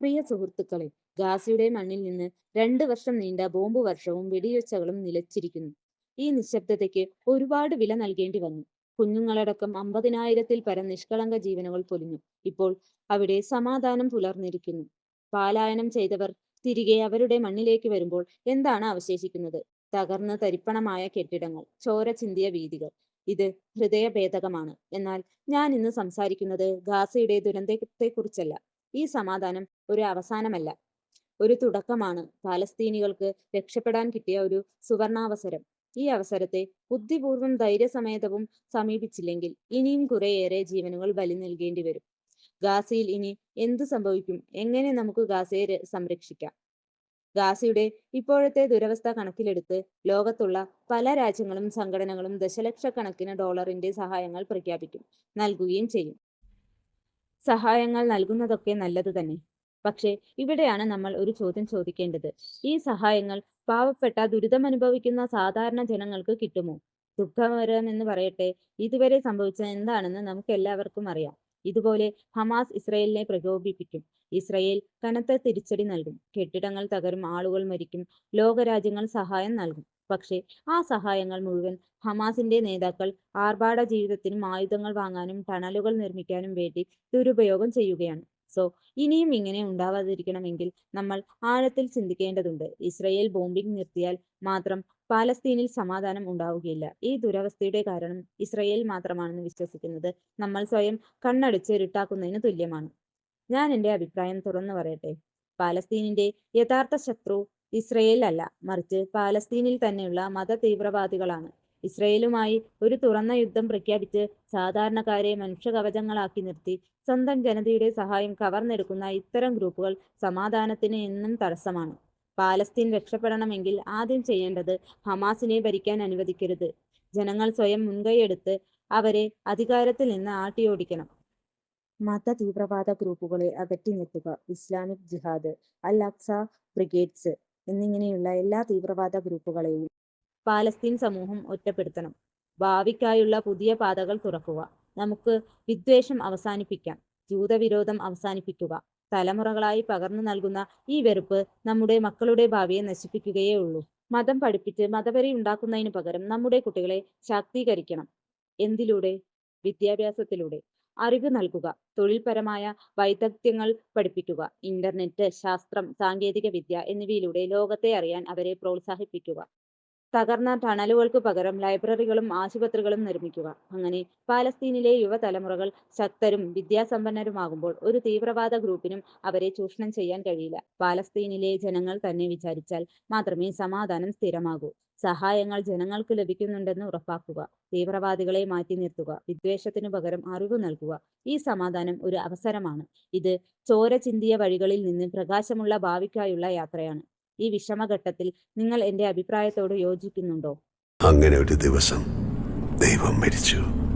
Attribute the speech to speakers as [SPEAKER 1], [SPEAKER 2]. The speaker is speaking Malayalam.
[SPEAKER 1] പ്രിയ സുഹൃത്തുക്കളെ ഗാസയുടെ മണ്ണിൽ നിന്ന് രണ്ട് വർഷം നീണ്ട ബോംബ് വർഷവും വെടിയൊച്ചകളും നിലച്ചിരിക്കുന്നു. ഈ നിശബ്ദതയ്ക്ക് ഒരുപാട് വില നൽകേണ്ടി വന്നു. കുഞ്ഞുങ്ങളടക്കം അമ്പതിനായിരത്തിൽ പരം നിഷ്കളങ്ക ജീവനുകൾ പൊലിഞ്ഞു. ഇപ്പോൾ അവിടെ സമാധാനം പുലർന്നിരിക്കുന്നു. പാലായനം ചെയ്തവർ തിരികെ അവരുടെ മണ്ണിലേക്ക് വരുമ്പോൾ എന്താണ് അവശേഷിക്കുന്നത്? തകർന്ന് തരിപ്പണമായ കെട്ടിടങ്ങൾ ചോര ചിന്തിയ വീതികൾ. ഇത് ഹൃദയഭേദകമാണ്. എന്നാൽ ഞാൻ ഇന്ന് സംസാരിക്കുന്നത് ഗാസയുടെ ദുരന്തത്തെക്കുറിച്ചല്ല. ഈ സമാധാനം ഒരു അവസാനമല്ല. ഒരു തുടക്കമാണ് പാലസ്തീനികൾക്ക് രക്ഷപ്പെടാൻ കിട്ടിയ ഒരു സുവർണാവസരം. ഈ അവസരത്തെ ബുദ്ധിപൂർവം ധൈര്യസമേതവും സമീപിച്ചില്ലെങ്കിൽ ഇനിയും കുറെയേറെ ജീവനുകൾ ബലി നൽകേണ്ടി വരും. ഗാസയിൽ ഇനി എന്ത് സംഭവിക്കും? എങ്ങനെ നമുക്ക് ഗാസയെ സംരക്ഷിക്കാം? ഗാസയുടെ ഇപ്പോഴത്തെ ദുരവസ്ഥ കണക്കിലെടുത്ത് ലോകത്തുള്ള പല രാജ്യങ്ങളും സംഘടനകളും ദശലക്ഷക്കണക്കിന് ഡോളറിന്റെ സഹായങ്ങൾ പ്രഖ്യാപിക്കും നൽകുകയും ചെയ്യും. സഹായങ്ങൾ നൽകുന്നതൊക്കെ നല്ലത് തന്നെ. പക്ഷേ ഇവിടെയാണ് നമ്മൾ ഒരു ചോദ്യം ചോദിക്കേണ്ടത്. ഈ സഹായങ്ങൾ പാവപ്പെട്ട ദുരിതമനുഭവിക്കുന്ന സാധാരണ ജനങ്ങൾക്ക് കിട്ടുമോ? ദുഃഖകരമെന്ന് പറയട്ടെ ഇതുവരെ സംഭവിച്ച എന്താണെന്ന് നമുക്ക് എല്ലാവർക്കും അറിയാം. ഇതുപോലെ ഹമാസ് ഇസ്രയേലിനെ പ്രകോപിപ്പിക്കും. ഇസ്രയേൽ കനത്ത തിരിച്ചടി നൽകും. കെട്ടിടങ്ങൾ തകരും ആളുകൾ മരിക്കും. ലോകരാജ്യങ്ങൾ സഹായം നൽകും. പക്ഷേ ആ സഹായങ്ങൾ മുഴുവൻ ഹമാസിന്റെ നേതാക്കൾ ആർഭാട ജീവിതത്തിനും ആയുധങ്ങൾ വാങ്ങാനും ടണലുകൾ നിർമ്മിക്കാനും വേണ്ടി ദുരുപയോഗം ചെയ്യുകയാണ്. സോ ഇനിയും ഇങ്ങനെ ഉണ്ടാവാതിരിക്കണമെങ്കിൽ നമ്മൾ ആഴത്തിൽ ചിന്തിക്കേണ്ടതുണ്ട്. ഇസ്രയേൽ ബോംബിംഗ് നിർത്തിയാൽ മാത്രം പാലസ്തീനിൽ സമാധാനം ഉണ്ടാവുകയില്ല. ഈ ദുരവസ്ഥയുടെ കാരണം ഇസ്രയേൽ മാത്രമാണെന്ന് വിശ്വസിക്കുന്നത് നമ്മൾ സ്വയം കണ്ണടിച്ച് ഇരുട്ടാക്കുന്നതിന് തുല്യമാണ്. ഞാൻ എന്റെ അഭിപ്രായം തുറന്നു പറയട്ടെ. പാലസ്തീനിന്റെ യഥാർത്ഥ ശത്രു ഇസ്രയേൽ അല്ല മറിച്ച് പാലസ്തീനിൽ തന്നെയുള്ള മത തീവ്രവാദികളാണ് ഇസ്രയേലുമായി ഒരു തുറന്ന യുദ്ധം പ്രഖ്യാപിച്ച് സാധാരണക്കാരെ മനുഷ്യകവചങ്ങളാക്കി നിർത്തി സ്വന്തം ജനതയുടെ സഹായം കവർന്നെടുക്കുന്ന ഇത്തരം ഗ്രൂപ്പുകൾ സമാധാനത്തിന് എന്നും തടസ്സമാണ്. പാലസ്തീൻ രക്ഷപ്പെടണമെങ്കിൽ ആദ്യം ചെയ്യേണ്ടത് ഹമാസിനെ ഭരിക്കാൻ അനുവദിക്കരുത്. ജനങ്ങൾ സ്വയം മുൻകൈയെടുത്ത് അവരെ അധികാരത്തിൽ നിന്ന് ആട്ടിയോടിക്കണം. മത തീവ്രവാദ ഗ്രൂപ്പുകളെ അകറ്റി നിർത്തുക. ഇസ്ലാമിക് ജിഹാദ് അൽ അക്സ ബ്രിഗേഡ്സ് എന്നിങ്ങനെയുള്ള എല്ലാ തീവ്രവാദ ഗ്രൂപ്പുകളെയും പാലസ്തീൻ സമൂഹം ഒറ്റപ്പെടുത്തണം. ഭാവിക്കായുള്ള പുതിയ പാതകൾ തുറക്കുക. നമുക്ക് വിദ്വേഷം അവസാനിപ്പിക്കാം. ജൂതവിരോധം അവസാനിപ്പിക്കുക. തലമുറകളായി പകർന്നു നൽകുന്ന ഈ വെറുപ്പ് നമ്മുടെ മക്കളുടെ ഭാവിയെ നശിപ്പിക്കുകയേ ഉള്ളൂ. മതം പഠിപ്പിച്ച് മതവരി ഉണ്ടാക്കുന്നതിന് പകരം നമ്മുടെ കുട്ടികളെ ശാക്തീകരിക്കണം. എന്തിലൂടെ? വിദ്യാഭ്യാസത്തിലൂടെ. അറിവ് നൽകുക. തൊഴിൽപരമായ വൈദഗ്ധ്യങ്ങൾ പഠിപ്പിക്കുക. ഇന്റർനെറ്റ് ശാസ്ത്രം സാങ്കേതിക വിദ്യ എന്നിവയിലൂടെ ലോകത്തെ അറിയാൻ അവരെ പ്രോത്സാഹിപ്പിക്കുക. തകർന്ന ടണലുകൾക്ക് പകരം ലൈബ്രറികളും ആശുപത്രികളും നിർമ്മിക്കുക. അങ്ങനെ പാലസ്തീനിലെ യുവതലമുറകൾ ശക്തരും വിദ്യാസമ്പന്നരുമാകുമ്പോൾ ഒരു തീവ്രവാദ ഗ്രൂപ്പിനും അവരെ ചൂഷണം ചെയ്യാൻ കഴിയില്ല. പാലസ്തീനിലെ ജനങ്ങൾ തന്നെ വിചാരിച്ചാൽ മാത്രമേ സമാധാനം സ്ഥിരമാകൂ. സഹായങ്ങൾ ജനങ്ങൾക്ക് ലഭിക്കുന്നുണ്ടെന്ന് ഉറപ്പാക്കുക. തീവ്രവാദികളെ മാറ്റി നിർത്തുക. വിദ്വേഷത്തിനു പകരം അറിവ് നൽകുക. ഈ സമാധാനം ഒരു അവസരമാണ്. ഇത് ചോര ചിന്തിയ വഴികളിൽ നിന്ന് പ്രകാശമുള്ള ഭാവിക്കായുള്ള യാത്രയാണ്. ഈ വിഷമഘട്ടത്തിൽ നിങ്ങൾ എന്റെ അഭിപ്രായത്തോട് യോജിക്കുന്നുണ്ടോ?
[SPEAKER 2] അങ്ങനെ ഒരു ദിവസം ദൈവം മരിച്ചു.